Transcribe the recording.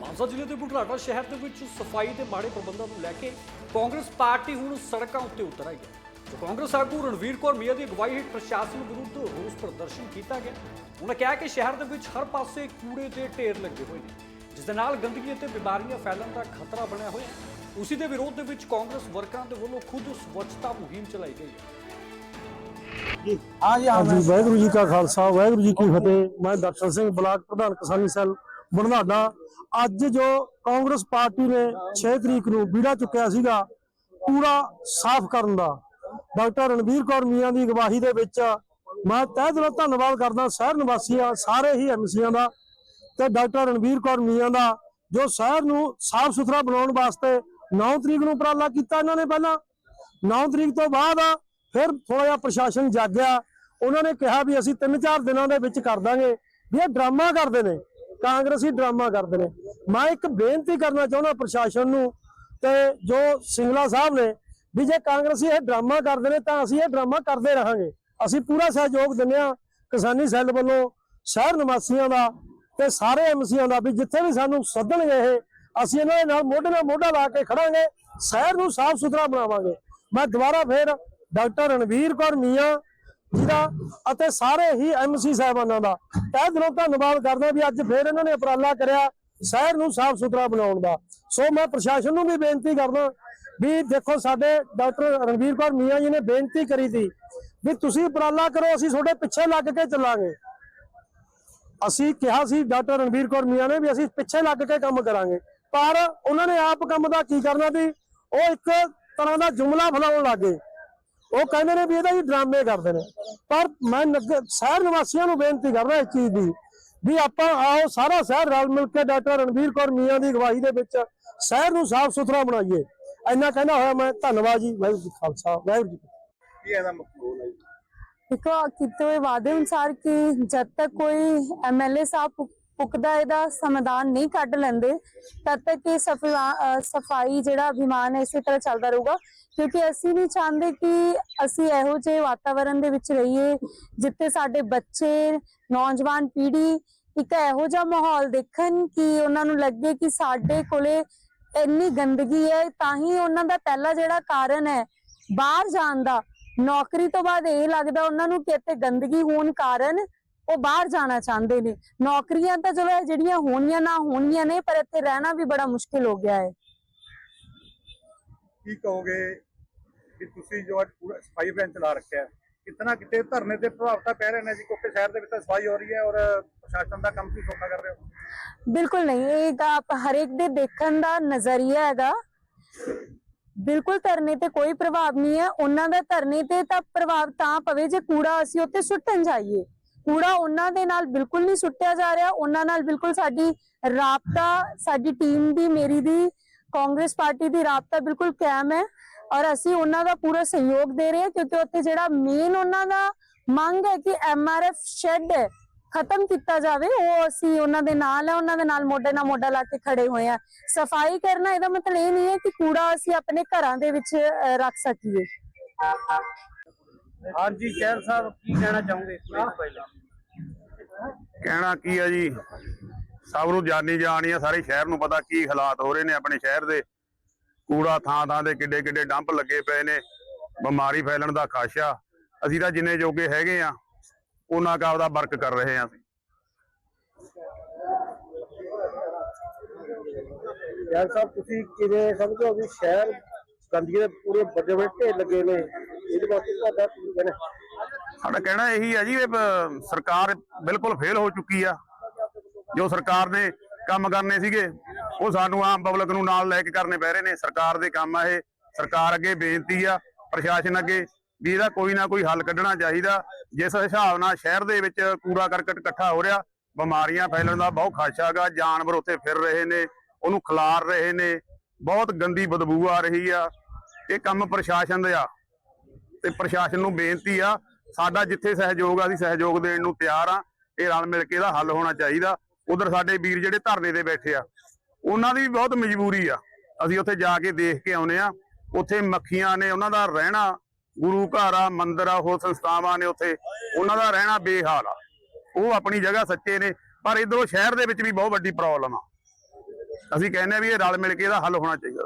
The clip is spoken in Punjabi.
ਮਾਨਸਾ ਜ਼ਿਲ੍ਹੇ ਦੇ ਬੁਢਲਾਡਾ ਸ਼ਹਿਰ ਦੇ ਵਿੱਚ ਸਫ਼ਾਈ ਦੇ ਮਾੜੇ ਪ੍ਰਬੰਧਾਂ ਨੂੰ ਲੈ ਕੇ ਕਾਂਗਰਸ ਪਾਰਟੀ ਹੁਣ ਸੜਕਾਂ ਉੱਤੇ ਉਤਰ ਆਈ ਹੈ। ਜੋ ਕਾਂਗਰਸ ਆਗੂ ਰਣਵੀਰ ਕੌਰ ਮੀਆਂ ਦੀ ਅਗਵਾਈ ਹੇਠ ਪ੍ਰਸ਼ਾਸਨ ਵਿਰੁੱਧ ਰੋਸ ਪ੍ਰਦਰਸ਼ਨ ਕੀਤਾ ਗਿਆ। ਉਹਨਾਂ ਕਿਹਾ ਕਿ ਸ਼ਹਿਰ ਦੇ ਵਿੱਚ ਹਰ ਪਾਸੇ ਕੂੜੇ ਦੇ ਢੇਰ ਲੱਗੇ ਹੋਏ ਨੇ ਜਿਸ ਦੇ ਨਾਲ ਗੰਦਗੀ ਅਤੇ ਬਿਮਾਰੀਆਂ ਫੈਲਣ ਦਾ ਖਤਰਾ ਬਣਿਆ ਹੋਇਆ ਹੈ। ਉਸੇ ਦੇ ਵਿਰੋਧ ਦੇ ਵਿੱਚ ਕਾਂਗਰਸ ਵਰਕਰਾਂ ਦੇ ਵੱਲੋਂ ਖੁਦ ਸਵੱਛਤਾ ਮੁਹਿੰਮ ਚਲਾਈ ਗਈ ਹੈ। ਹਾਂ ਜੀ। ਹਾਂ ਹਾਂਜੀ ਵਾਹਿਗੁਰੂ ਜੀ ਕਾ ਖਾਲਸਾ ਵਾਹਿਗੁਰੂ ਜੀ ਕੀ ਫਤਿਹ। ਮੈਂ ਦਰਸ਼ਨ ਸਿੰਘ ਬਲਾਕ ਪ੍ਰਧਾਨ ਕਿਸਾਨੀ ਸੈੱਲ ਬਰਨਾਲਾ ਅੱਜ ਜੋ ਕਾਂਗਰਸ ਪਾਰਟੀ ਨੇ 6 ਤਰੀਕ ਨੂੰ ਬੀੜਾ ਚੁੱਕਿਆ ਸੀਗਾ, ਪੂਰਾ ਸਾਫ਼ ਕਰਨ ਦਾ। ਡਾਕਟਰ ਰਣਵੀਰ ਕੌਰ ਮੀਆਂ ਦੀ ਅਗਵਾਈ ਦੇ ਵਿੱਚ ਮੈਂ ਤਹਿ ਦਿਲੋਂ ਧੰਨਵਾਦ ਕਰਦਾ ਸ਼ਹਿਰ ਨਿਵਾਸੀਆਂ, ਸਾਰੇ ਹੀ ਐਮਸੀਆਂ ਦਾ ਤੇ ਡਾਕਟਰ ਰਣਵੀਰ ਕੌਰ ਮੀਆਂ ਦਾ, ਜੋ ਸ਼ਹਿਰ ਨੂੰ ਸਾਫ਼ ਸੁਥਰਾ ਬਣਾਉਣ ਵਾਸਤੇ 9 ਤਰੀਕ ਨੂੰ ਉਪਰਾਲਾ ਕੀਤਾ ਇਹਨਾਂ ਨੇ ਪਹਿਲਾਂ। 9 ਤਰੀਕ ਤੋਂ ਬਾਅਦ ਫਿਰ ਥੋੜਾ ਜਿਹਾ ਪ੍ਰਸ਼ਾਸਨ ਜਾਗਿਆ। ਉਹਨਾਂ ਨੇ ਕਿਹਾ ਵੀ ਅਸੀਂ 3-4 ਦਿਨਾਂ ਦੇ ਵਿੱਚ ਕਰ ਦਾਂਗੇ, ਵੀ ਇਹ ਡਰਾਮਾ ਕਰਦੇ ਨੇ। ਕਾਂਗਰਸੀ ਡਰਾਮਾ ਕਰਦੇ ਨੇ। ਮੈਂ ਇੱਕ ਬੇਨਤੀ ਕਰਨਾ ਚਾਹੁੰਦਾ ਪ੍ਰਸ਼ਾਸਨ ਨੂੰ ਤੇ ਜੋ ਸਿੰਗਲਾ ਸਾਹਿਬ ਨੇ ਵੀ ਜੇ ਕਾਂਗਰਸੀ ਇਹ ਡਰਾਮਾ ਕਰਦੇ ਨੇ ਤਾਂ ਅਸੀਂ ਇਹ ਡਰਾਮਾ ਕਰਦੇ ਰਹਾਂਗੇ। ਅਸੀਂ ਪੂਰਾ ਸਹਿਯੋਗ ਦਿੰਦੇ ਹਾਂ ਕਿਸਾਨੀ ਸੈੱਲ ਵੱਲੋਂ ਸ਼ਹਿਰ ਨਿਵਾਸੀਆਂ ਦਾ ਤੇ ਸਾਰੇ ਐਮਸੀਆਂ ਦਾ ਵੀ ਜਿੱਥੇ ਵੀ ਸਾਨੂੰ ਸੱਦਣਗੇ ਇਹ, ਅਸੀਂ ਇਹਨਾਂ ਦੇ ਨਾਲ ਮੋਢੇ ਨਾਲ ਮੋਢਾ ਲਾ ਕੇ ਖੜਾਂਗੇ, ਸ਼ਹਿਰ ਨੂੰ ਸਾਫ਼ ਸੁਥਰਾ ਬਣਾਵਾਂਗੇ। ਮੈਂ ਦੁਬਾਰਾ ਫੇਰ ਡਾਕਟਰ ਰਣਵੀਰ ਕੌਰ ਮੀਆਂ ਜਿਹਦਾ ਅਤੇ ਸਾਰੇ ਹੀ ਐਮਸੀ ਸਾਹਿਬਾਨਾਂ ਦਾ। ਤਹਿ ਦਿਲੋਂ ਧੰਨਵਾਦ ਕਰਦਾ ਵੀ ਅੱਜ ਫੇਰ ਇਹਨਾਂ ਨੇ ਉਪਰਾਲਾ ਕਰਿਆ ਸ਼ਹਿਰ ਨੂੰ ਸਾਫ਼ ਸੁਥਰਾ ਬਣਾਉਣ ਦਾ। ਸੋ ਮੈਂ ਪ੍ਰਸ਼ਾਸਨ ਨੂੰ ਵੀ ਬੇਨਤੀ ਕਰਦਾ ਵੀ ਦੇਖੋ ਸਾਡੇ ਡਾਕਟਰ ਰਣਵੀਰ ਕੌਰ ਮੀਆਂ ਜੀ ਨੇ ਬੇਨਤੀ ਕਰੀ ਸੀ ਵੀ ਤੁਸੀਂ ਉਪਰਾਲਾ ਕਰੋ, ਅਸੀਂ ਤੁਹਾਡੇ ਪਿੱਛੇ ਲੱਗ ਕੇ ਚੱਲਾਂਗੇ। ਅਸੀਂ ਕਿਹਾ ਸੀ ਡਾਕਟਰ ਰਣਵੀਰ ਕੌਰ ਮੀਆਂ ਨੇ ਵੀ ਅਸੀਂ ਪਿੱਛੇ ਲੱਗ ਕੇ ਕੰਮ ਕਰਾਂਗੇ। ਪਰ ਉਹਨਾਂ ਨੇ ਆਪ ਕੰਮ ਦਾ ਕੀ ਕਰਨਾ ਸੀ? ਉਹ ਇੱਕ ਤਰ੍ਹਾਂ ਦਾ ਜੁਮਲਾ ਫਲਾਉਣ ਲੱਗੇ ਉਹ ਕਹਿੰਦੇ ਨੇ ਵੀ ਇਹਦਾ ਹੀ ਡਰਾਮੇ ਕਰਦੇ ਨੇ ਪਰ ਮੈਂ ਨਗ- ਸ਼ਹਿਰ ਨਿਵਾਸੀਆਂ ਨੂੰ ਬੇਨਤੀ ਕਰਦਾ ਇਸ ਚੀਜ਼ ਦੀ ਵੀ ਆਪਾਂ ਆਓ ਸਾਰਾ ਸ਼ਹਿਰ ਰਲ ਮਿਲ ਕੇ ਡਾਕਟਰ ਰਣਵੀਰ ਕੌਰ ਮੀਆਂ ਦੀ ਅਗਵਾਈ ਦੇ ਵਿੱਚ ਸ਼ਹਿਰ ਨੂੰ ਸਾਫ਼ ਸੁਥਰਾ ਬਣਾਈਏ ਇੰਨਾ ਕਹਿੰਦਾ ਹੋਇਆ ਮੈਂ ਧੰਨਵਾਦ ਜੀ ਵਾਹਿਗੁਰੂ ਜੀ ਕਾ ਖਾਲਸਾ ਵਾਹਿਗੁਰੂ ਜੀ ਕੀ ਫਤਿਹ। ਕੀ ਇਹਦਾ ਮਕਸੂਦ ਹੈ ਜੀ? देखो किते हुए वादे अनुसार कि जब तक कोई एमएलए साहब पुक- ਪੁੱਕਦਾ ਇਹਦਾ ਸਮਾਧਾਨ ਨਹੀਂ ਕੱਢ ਲੈਂਦੇ, ਤਦ ਤੱਕ ਇਹ ਸਫ਼ਾਈ ਜਿਹੜਾ ਅਭਿਮਾਨ ਹੈ ਇਸੇ ਤਰ੍ਹਾਂ ਚੱਲਦਾ ਰਹੂਗਾ। ਕਿਉਂਕਿ ਅਸੀਂ ਨਹੀਂ ਚਾਹੁੰਦੇ ਕਿ ਅਸੀਂ ਇਹੋ ਜਿਹੇ ਵਾਤਾਵਰਣ ਦੇ ਵਿੱਚ ਰਹੀਏ, ਜਿੱਥੇ ਸਾਡੇ ਬੱਚੇ, ਨੌਜਵਾਨ ਪੀੜ੍ਹੀ ਇੱਕ ਇਹੋ ਜਿਹਾ ਮਾਹੌਲ ਦੇਖਣ ਕਿ ਉਹਨਾਂ ਨੂੰ ਲੱਗੇ ਕਿ ਸਾਡੇ ਕੋਲੇ ਇੰਨੀ ਗੰਦਗੀ ਹੈ, ਤਾਂ ਹੀ ਉਹਨਾਂ ਦਾ ਪਹਿਲਾ ਜਿਹੜਾ ਕਾਰਨ ਹੈ ਬਾਹਰ ਜਾਣ ਦਾ। ਨੌਕਰੀ ਤੋਂ ਬਾਅਦ ਇਹ ਲੱਗਦਾ ਉਹਨਾਂ ਨੂੰ ਕਿ ਇੱਥੇ ਗੰਦਗੀ ਹੋਣ ਕਾਰਨ ਉਹ ਬਾਹਰ ਜਾਣਾ ਚਾਹੁੰਦੇ ਨੇ। ਨੌਕਰੀਆਂ ਤਾਂ ਚਲੋ ਇਹ ਜਿਹੜੀਆਂ ਹੋਣੀਆਂ ਨਾ ਹੋਣੀਆਂ ਨੇ ਪਰ ਇੱਥੇ ਰਹਿਣਾ ਵੀ ਬੜਾ ਮੁਸ਼ਕਿਲ ਹੋ ਗਿਆ ਹੈ। ਕੀ ਕਹੋਗੇ ਕਿ ਤੁਸੀਂ ਜੋ ਅੱਜ ਪੂਰਾ ਸਫ਼ਾਈ ਅਭਿਆਨ ਚਲਾ ਰੱਖਿਆ ਹੈ, ਕਿਤਨਾ ਕਿਤੇ ਧਰਨੇ ਤੇ ਪ੍ਰਭਾਵ ਤਾਂ ਪੈ ਰਹੇ ਨੇ ਜੀ ਕਿਉਂਕਿ ਸ਼ਹਿਰ ਦੇ ਵਿੱਚ ਤਾਂ ਸਫ਼ਾਈ ਹੋ ਰਹੀ ਹੈ ਔਰ ਪ੍ਰਸ਼ਾਸਨ ਦਾ ਕੰਮ ਵੀ ਸੌਖਾ ਕਰ ਰਹੇ। ਹੋ ਬਿਲਕੁਲ ਨਹੀਂ ਇਹ ਤਾਂ ਆਪ ਹਰੇਕ ਦੇ ਦੇਖਣ ਦਾ ਨਜ਼ਰੀਆ ਹੈਗਾ। ਬਿਲਕੁਲ ਧਰਨੇ ਤੇ ਕੋਈ ਪ੍ਰਭਾਵ ਨਹੀਂ ਹੈ। ਉਹਨਾਂ ਦਾ ਧਰਨੇ ਤੇ ਤਾਂ ਪ੍ਰਭਾਵ ਤਾਂ ਪਵੇ ਜੇ ਕੂੜਾ ਅਸੀਂ ਉੱਤੇ ਸੁੱਟਣ ਜਾਈਏ। ਕੂੜਾ ਉਹਨਾਂ ਦੇ ਨਾਲ ਬਿਲਕੁਲ ਨਹੀਂ ਸੁੱਟਿਆ ਜਾ ਰਿਹਾ। ਉਹਨਾਂ ਨਾਲ ਬਿਲਕੁਲ ਸਾਡੀ ਰਾਬਤਾ, ਸਾਡੀ ਟੀਮ ਦੀ, ਮੇਰੀ ਦੀ, ਕਾਂਗਰਸ ਪਾਰਟੀ ਦੀ ਰਾਬਤਾ ਬਿਲਕੁਲ ਕਾਇਮ ਹੈ ਔਰ ਅਸੀਂ ਉਹਨਾਂ ਦਾ ਪੂਰਾ ਸਹਿਯੋਗ ਦੇ ਰਹੇ ਹਾਂ ਕਿਉਂਕਿ ਉੱਥੇ ਜਿਹੜਾ ਮੇਨ ਉਹਨਾਂ ਦਾ ਮੰਗ ਹੈ ਕਿ ਐਮਆਰਐਫ ਸ਼ੈੱਡ ਖਤਮ ਕੀਤਾ ਜਾਵੇ, ਉਹ ਅਸੀਂ ਉਹਨਾਂ ਦੇ ਨਾਲ ਹੈ ਉਹਨਾਂ ਦੇ ਨਾਲ ਮੋਢੇ ਨਾਲ ਮੋਢਾ ਲਾ ਕੇ ਖੜੇ ਹੋਏ ਆ ਸਫ਼ਾਈ ਕਰਨਾ ਇਹਦਾ ਮਤਲਬ ਇਹ ਨਹੀਂ ਹੈ ਕਿ ਕੂੜਾ ਅਸੀਂ ਆਪਣੇ ਘਰਾਂ ਦੇ ਵਿੱਚ ਰੱਖ ਸਕੀਏ। ਹਾਂਜੀ ਸ਼ਹਿਰ ਸਾਹਿਬ ਕੀ ਕਹਿਣਾ ਚਾਹੋਗੇ ਪਹਿਲਾਂ ਕਹਿਣਾ ਕੀ ਆ ਜੀ? ਸਭ ਨੂੰ ਜਾਣੀ ਜਾਣੀ ਆ ਸਾਰੇ ਸ਼ਹਿਰ ਨੂੰ ਪਤਾ ਕੀ ਹਾਲਾਤ ਹੋ ਰਹੇ ਨੇ ਆਪਣੇ ਸ਼ਹਿਰ ਦੇ। ਕੂੜਾ ਥਾਂ ਥਾਂ ਦੇ ਕਿੱਡੇ ਕਿੱਡੇ ਡੰਪ ਲੱਗੇ ਪਏ ਨੇ ਬਿਮਾਰੀ ਫੈਲਣ ਦਾ ਖਾਸ਼ਾ ਅਸੀਂ ਤਾਂ ਜਿੰਨੇ ਜੋਗੇ ਹੈਗੇ ਆ ਉਹਨਾਂ ਕਾ ਆਪਦਾ ਵਰਕ ਕਰ ਰਹੇ ਆ ਅਸੀਂ। ਯਾਰ ਸਾਹਿਬ ਤੁਸੀਂ ਕਿਵੇਂ ਸਮਝੋ ਵੀ ਸ਼ਹਿਰ ਗੰਦਗੀ ਦੇ ਪੂਰੇ ਵੱਡੇ ਵੱਡੇ ਢੇਰ ਲੱਗੇ ਨੇ? ਇਹਦੇ ਵਾਸਤੇ ਤੁਹਾਡਾ ਕੀ ਕਹਿਣਾ ਸਾਡਾ ਕਹਿਣਾ ਇਹੀ ਆ ਜੀ, ਇਹ ਸਰਕਾਰ ਬਿਲਕੁਲ ਫੇਲ ਹੋ ਚੁੱਕੀ ਆ। ਜੋ ਸਰਕਾਰ ਨੇ ਕੰਮ ਕਰਨੇ ਸੀਗੇ, ਉਹ ਸਾਨੂੰ ਆਮ ਪਬਲਿਕ ਨੂੰ ਨਾਲ ਲੈ ਕੇ ਕਰਨੇ ਪੈ ਰਹੇ ਨੇ। ਸਰਕਾਰ ਦੇ ਕੰਮ ਆ ਇਹ। ਸਰਕਾਰ ਅੱਗੇ ਬੇਨਤੀ ਆ, ਪ੍ਰਸ਼ਾਸਨ ਅੱਗੇ, ਵੀ ਇਹਦਾ ਕੋਈ ਨਾ ਕੋਈ ਹੱਲ ਕੱਢਣਾ ਚਾਹੀਦਾ। ਜਿਸ ਹਿਸਾਬ ਨਾਲ ਸ਼ਹਿਰ ਦੇ ਵਿੱਚ ਕੂੜਾ ਕਰਕਟ ਇਕੱਠਾ ਹੋ ਰਿਹਾ, ਬਿਮਾਰੀਆਂ ਫੈਲਣ ਦਾ ਬਹੁਤ ਖਾਸ਼ਾ ਗਾ ਜਾਨਵਰ ਉੱਥੇ ਫਿਰ ਰਹੇ ਨੇ, ਉਹਨੂੰ ਖਿਲਾਰ ਰਹੇ ਨੇ। ਬਹੁਤ ਗੰਦੀ ਬਦਬੂ ਆ ਰਹੀ ਆ। ਇਹ ਕੰਮ ਪ੍ਰਸ਼ਾਸਨ ਦਾ ਆ। ਤੇ ਪ੍ਰਸ਼ਾਸਨ ਨੂੰ ਬੇਨਤੀ ਆ, ਸਾਡਾ ਜਿੱਥੇ ਸਹਿਯੋਗ ਆ, ਅਸੀਂ ਸਹਿਯੋਗ ਦੇਣ ਨੂੰ ਤਿਆਰ ਆ। ਇਹ ਰਲ ਮਿਲ ਕੇ ਇਹਦਾ ਹੱਲ ਹੋਣਾ ਚਾਹੀਦਾ। ਉਧਰ ਸਾਡੇ ਵੀਰ ਜਿਹੜੇ ਧਰਨੇ ਤੇ ਬੈਠੇ ਆ, ਉਹਨਾਂ ਦੀ ਬਹੁਤ ਮਜਬੂਰੀ ਆ। ਅਸੀਂ ਉੱਥੇ ਜਾ ਕੇ ਦੇਖ ਕੇ ਆਉਨੇ ਆ। ਉੱਥੇ ਮੱਖੀਆਂ ਨੇ ਉਹਨਾਂ ਦਾ ਰਹਿਣਾ, ਗੁਰੂ ਘਰ ਆ, ਮੰਦਿਰ ਆ, ਹੋਰ ਸੰਸਥਾਵਾਂ ਨੇ ਉੱਥੇ। ਉਹਨਾਂ ਦਾ ਰਹਿਣਾ ਬੇਹਾਲ ਆ। ਉਹ ਆਪਣੀ ਜਗ੍ਹਾ ਸੱਚੇ ਨੇ, ਪਰ ਇਧਰੋਂ ਸ਼ਹਿਰ ਦੇ ਵਿੱਚ ਵੀ ਬਹੁਤ ਵੱਡੀ ਪ੍ਰੋਬਲਮ ਆ। ਅਸੀਂ ਕਹਿੰਦੇ ਆ ਵੀ ਇਹ ਰਲ ਮਿਲ ਕੇ ਇਹਦਾ ਹੱਲ ਹੋਣਾ ਚਾਹੀਦਾ।